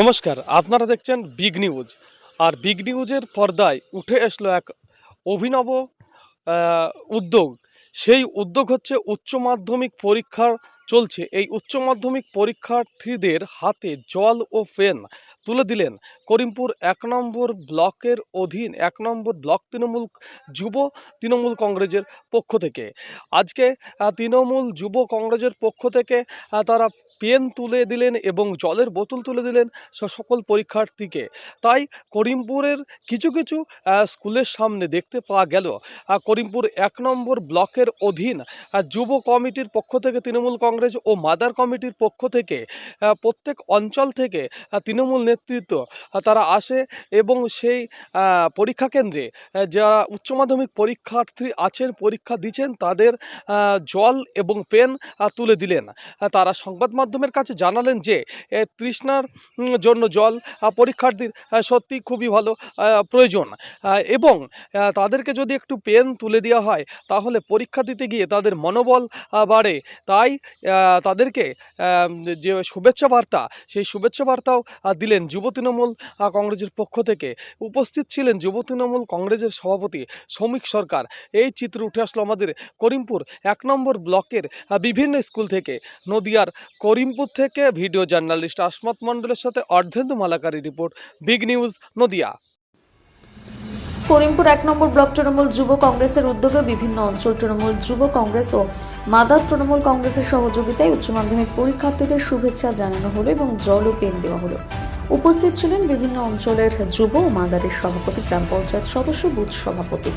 নমস্কার, আপনারা দেখছেন বিগ নিউজ। আর বিগ নিউজের পর্দায় উঠে আসলো এক অভিনব উদ্যোগ। সেই উদ্যোগ হচ্ছে উচ্চ মাধ্যমিক পরীক্ষা চলছে। এই উচ্চ মাধ্যমিক পরীক্ষার্থীদের হাতে জল ও পেন তুলে দিলেন। করিমপুর এক নম্বর ব্লকের অধীন এক নম্বর ব্লক তৃণমূল যুব তৃণমূল কংগ্রেসের পক্ষ থেকে। আজকে তৃণমূল যুব কংগ্রেসের পক্ষ থেকে তারা পেন তুলে দিলেন এবং জলের বোতল তুলে দিলেন সকল পরীক্ষার্থীকে। তাই করিমপুরের কিছু কিছু স্কুলের সামনে দেখতে পাওয়া গেল করিমপুর এক নম্বর ব্লকের অধীন যুব কমিটির পক্ষ থেকে, তৃণমূল কংগ্রেস ও মাদার কমিটির পক্ষ থেকে প্রত্যেক অঞ্চল থেকে তৃণমূল নেতৃত্ব তারা আসে এবং সেই পরীক্ষা কেন্দ্রে যারা উচ্চ মাধ্যমিক পরীক্ষার্থী আছেন, পরীক্ষা দিচ্ছেন, তাদের জল এবং পেন তুলে দিলেন। তারা সংবাদ মাধ্যমের কাছে জানালেন যে তৃষ্ণার জন্য জল পরীক্ষার্থীর সত্যি খুবই ভালো প্রয়োজন। এবং তাদেরকে যদি একটু পেন তুলে দেওয়া হয়, তাহলে পরীক্ষা দিতে গিয়ে তাদের মনোবল বাড়ে। তাই তাদেরকে যে শুভেচ্ছা বার্তা, সেই শুভেচ্ছা বার্তাও দিলেন যুব তৃণমূল কংগ্রেসের পক্ষ থেকে উপস্থিত ছিলেন যুব তৃণমূল কংগ্রেসের সভাপতি শ্রমিক সরকার। এই চিত্র উঠে আসলো আমাদের করিমপুর, এক নম্বর ব্লকের বিভিন্ন স্কুল থেকে। নদিয়ার করিমপুর থেকে ভিডিও জার্নালিস্ট আসমত মণ্ডলের সাথে Ardhendu মালাকারি report, big news, Nadia. Karimpur এক নম্বর ব্লক তৃণমূল যুব কংগ্রেসের উদ্যোগে বিভিন্ন অঞ্চল তৃণমূল যুব কংগ্রেস ও মাদার তৃণমূল কংগ্রেসের সহযোগিতায় উচ্চ মাধ্যমিক পরীক্ষার্থীদের শুভেচ্ছা জানানো হলো এবং জল ও পেন দেওয়া হলো। উপস্থিত ছিলেন বিভিন্ন অঞ্চলের যুব ও মাদারের সভাপতি গ্রাম পঞ্চায়েত সদস্য বুথ সভাপতি।